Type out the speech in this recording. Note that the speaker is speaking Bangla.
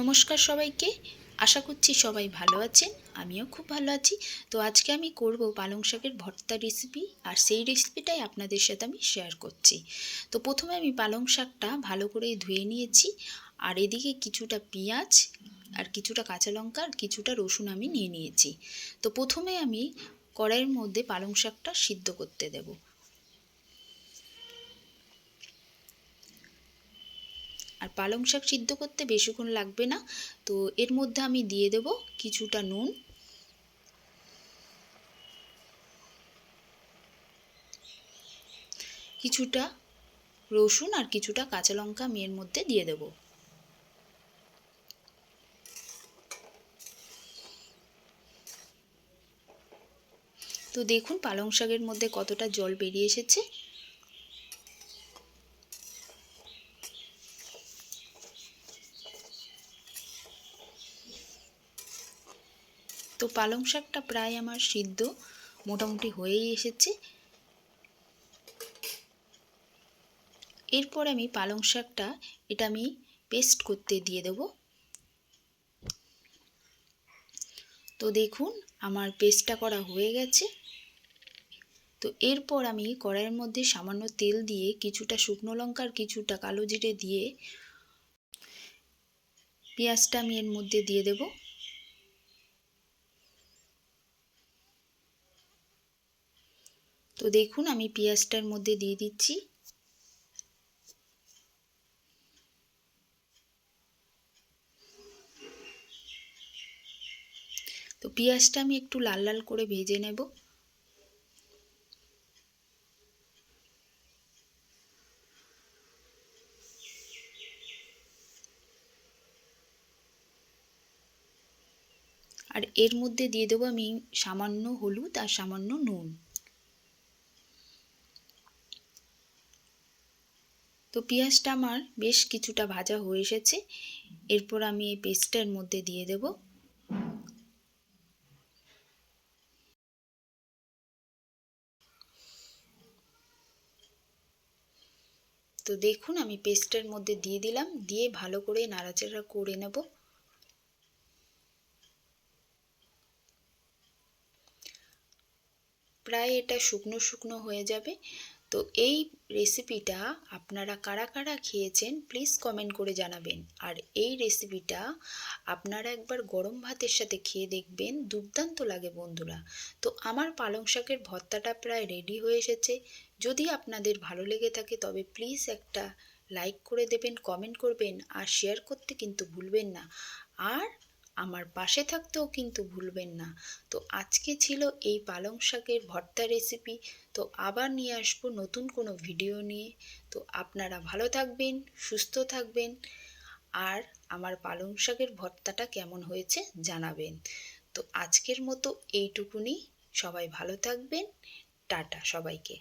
নমস্কার সবাইকে। আশা করছি সবাই ভালো আছেন, আমিও খুব ভালো আছি। তো আজকে আমি করব পালং শাকের ভর্তা রেসিপি আর সেই রেসিপিটাই আপনাদের সাথে আমি শেয়ার করছি। তো প্রথমে আমি পালং শাকটা ভালো করে ধুয়ে নিয়েছি আর এদিকে কিছুটা পেঁয়াজ আর কিছুটা কাঁচা লঙ্কা আর কিছুটা রসুন আমি নিয়ে নিয়েছি। তো প্রথমে আমি কড়াইয়ের মধ্যে পালং শাকটা সিদ্ধ করতে দেবো। আর পালং শাক সিদ্ধ করতে বেশিক্ষণ লাগবে না। তো এর মধ্যে আমি দিয়ে দেব কিছুটা নুন। কিছুটা রসুন আর কিছুটা কাঁচা লঙ্কা আমি এর মধ্যে দিয়ে দেব। তো দেখুন পালং শাকের মধ্যে কতটা জল বেরিয়ে এসেছে। তো পালং শাকটা প্রায় আমার সিদ্ধ, মোটামুটি হয়েই এসেছে। এরপর আমি পালং শাকটা, এটা আমি পেস্ট করতে দিয়ে দেব। তো দেখুন, আমার পেস্টটা করা হয়ে গেছে। তো এরপর আমি কড়াইয়ের মধ্যে সামান্য তেল দিয়ে কিছুটা শুকনো লঙ্কার কিছুটা কালো জিরে দিয়ে পেঁয়াজটা আমি এর মধ্যে দিয়ে দেবো। তো দেখুন, আমি পেঁয়াজটার মধ্যে দিয়ে দিচ্ছি। তো পেঁয়াজটা আমি একটু লাল লাল করে ভেজে নেব। আর এর মধ্যে দিয়ে দেবো আমি সামান্য হলুদ আর সামান্য নুন। তো পেঁয়াজটা আমার বেশ কিছুটা ভাজা হয়ে এসেছে। এরপর আমি এই পেস্টটার মধ্যে দিয়ে দেব। তো দেখুন, আমি পেস্টের মধ্যে দিয়ে দিলাম। দিয়ে ভালো করে নাড়াচাড়া করে নেব। প্রায় এটা শুকনো শুকনো হয়ে যাবে। তো এই রেসিপিটা আপনারা কারা কারা খেয়েছেন প্লিজ কমেন্ট করে জানাবেন। আর এই রেসিপিটা আপনারা একবার গরম ভাতের সাথে খেয়ে দেখবেন, দুর্দান্ত লাগে বন্ধুরা। তো আমার পালং শাকের ভর্তাটা প্রায় রেডি হয়ে এসেছে। যদি আপনাদের ভালো লেগে থাকে, তবে প্লিজ একটা লাইক করে দেবেন কমেন্ট করবেন, আর শেয়ার করতে কিন্তু ভুলবেন না। আর আমার পাশে থাকতেও কিন্তু ভুলবেন না। তো আজকে ছিল এই পালং শাকের ভর্তা রেসিপি তো আবার নিয়ে আসব নতুন কোনো ভিডিও নিয়ে। তো আপনারা ভালো থাকবেন, সুস্থ থাকবেন। আর আমার পালং শাকের ভর্তাটা কেমন হয়েছে জানাবেন। তো আজকের মতো এইটুকুনি। সবাই ভালো থাকবেন। টাটা সবাইকে।